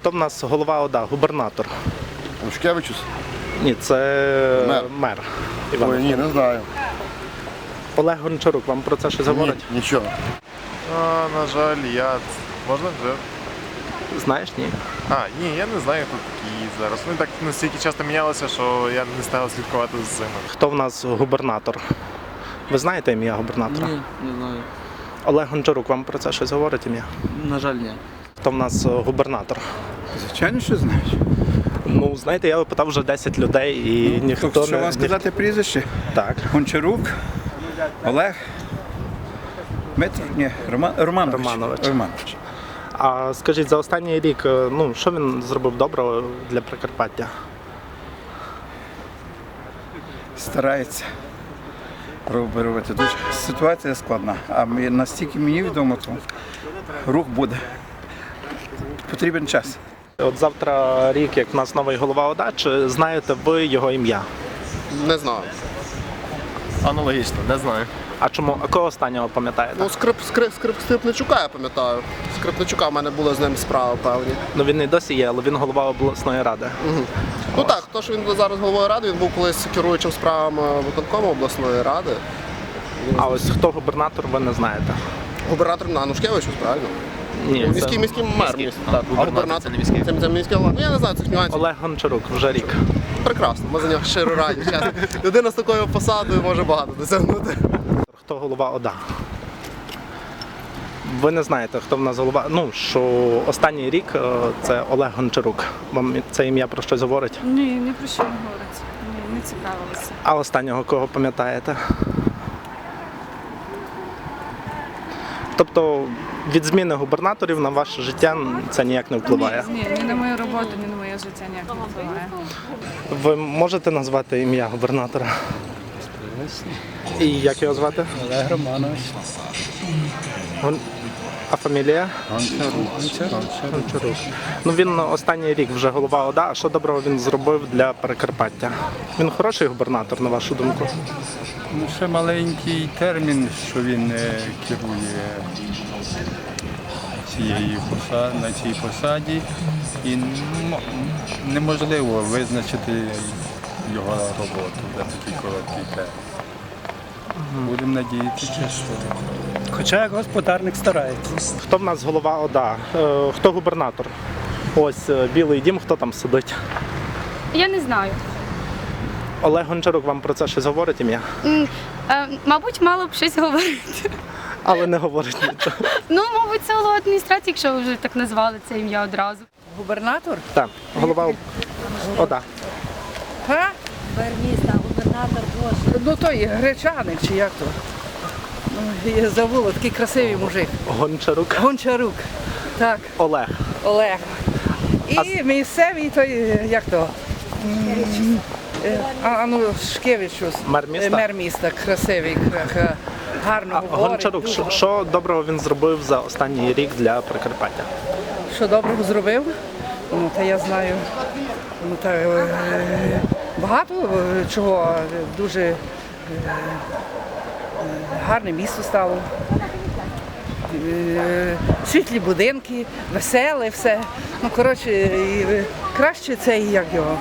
Хто в нас голова ОДА? Губернатор. Лушкевичус? Ні, це Мер. мер. Іван. Ой, ні, не знаю. Олег Гончарук, вам про це щось говорить? Ні, нічого. А, на жаль, я. Можна вже? Знаєш, ні? А, ні, я не знаю, хто такий зараз. Вони так настільки часто мінялися, що я не став слідкувати за цим. Хто в нас губернатор? Ви знаєте ім'я губернатора? Ні, не знаю. Олег Гончарук, вам про це щось говорить ім'я? На жаль, ні. Хто в нас е, губернатор? Звичайно, що знаєш. Ну, знаєте, я питав вже 10 людей і ніхто Тобто, що вам сказати прізвище? Так. Гончарук, Олег, Дмитро, ні, Роман, Романович. Романович. Романович. А скажіть, за останній рік, е, ну що він зробив доброго для Прикарпаття? Старається робити. Дуже ситуація складна. А настільки мені відомо, то рух буде. Потрібен час. От завтра рік, як в нас новий голова ОДА, чи знаєте ви його ім'я? Не знаю. Аналогічно, не знаю. А чому? А кого останнього пам'ятаєте? Ну, скрип, скрип, скрип, Скрипничука я пам'ятаю. Скрипничука в мене були з ним справи певні. Ну він і досі є, але він голова обласної ради. Ну так, то, що він зараз головою ради, він був колись керуючим справами виконкому обласної ради. А ось хто губернатор, ви не знаєте. Губернатор на Анушкевичу, правильно? Ні, Міський це міський мер міста. Так, губернатор. Це не міський. Це, це міський. Ну я не знаю цих нюансів. Олег Гончарук вже рік. Прекрасно. Ми за нього щиро раді. чесно. Людина з такою посадою може багато досягнути. Хто голова ОДА? Ви не знаєте, хто в нас голова. Ну, що останній рік е, це Олег Гончарук. Вам це ім'я про щось говорить? Ні, не про що не говорить. Ні, не цікавилася. А останнього кого пам'ятаєте? Тобто від зміни губернаторів на ваше життя це ніяк не впливає. Ні, ні на мою роботу, ні на моє життя ніяк не впливає. Ви можете назвати ім'я губернатора? І як його звати? Олег Романович. Гон- А фамілія? Гончарук. Ну він останній рік вже голова ОДА. А що доброго він зробив для Прикарпаття? Він хороший губернатор, на вашу думку? Ну, ще маленький термін, що він е, керує цією посад, на цій посаді, і неможливо визначити його роботу за такий короткий термін. Будемо надіятися, що Хоча як господарник старається. Хто в нас голова ОДА? Е, Хто губернатор? Ось е, Білий дім, хто там сидить? Я не знаю. Олег Гончарук вам про це щось говорить ім'я, М, е, Мабуть, мало б щось говорити. але не говорить нічого. Ну, мабуть, це голова адміністрації, якщо ви вже так назвали це ім'я одразу. Губернатор? Так, голова ОДА. Га? Міста, губернатор Боже. Ну той гречаник чи як то? Ну, я забула, такий красивий мужик. Гончарук Гончарук. Так, Олег. Олег. І місцевий той, е, як то? М, е, А, ну. Мер міста? Е, Мер міста, красивий, кра- кра- гарно А говорить. Гончарук, що, що доброго він зробив за останній рік для Прикарпаття? Що доброго зробив? Ну, та я знаю. Ну, та, е, багато е, чого дуже гарне місто стало. Світлі будинки, веселе все. Ну, коротше, краще це і як його.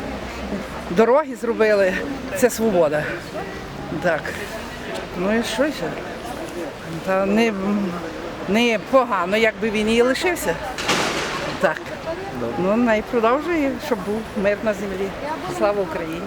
Дороги зробили, це свобода. Так. Ну і що ще? Та не, не погано, якби він і лишився. Так. Ну, найпродовжує, щоб був мир на землі. Слава Україні!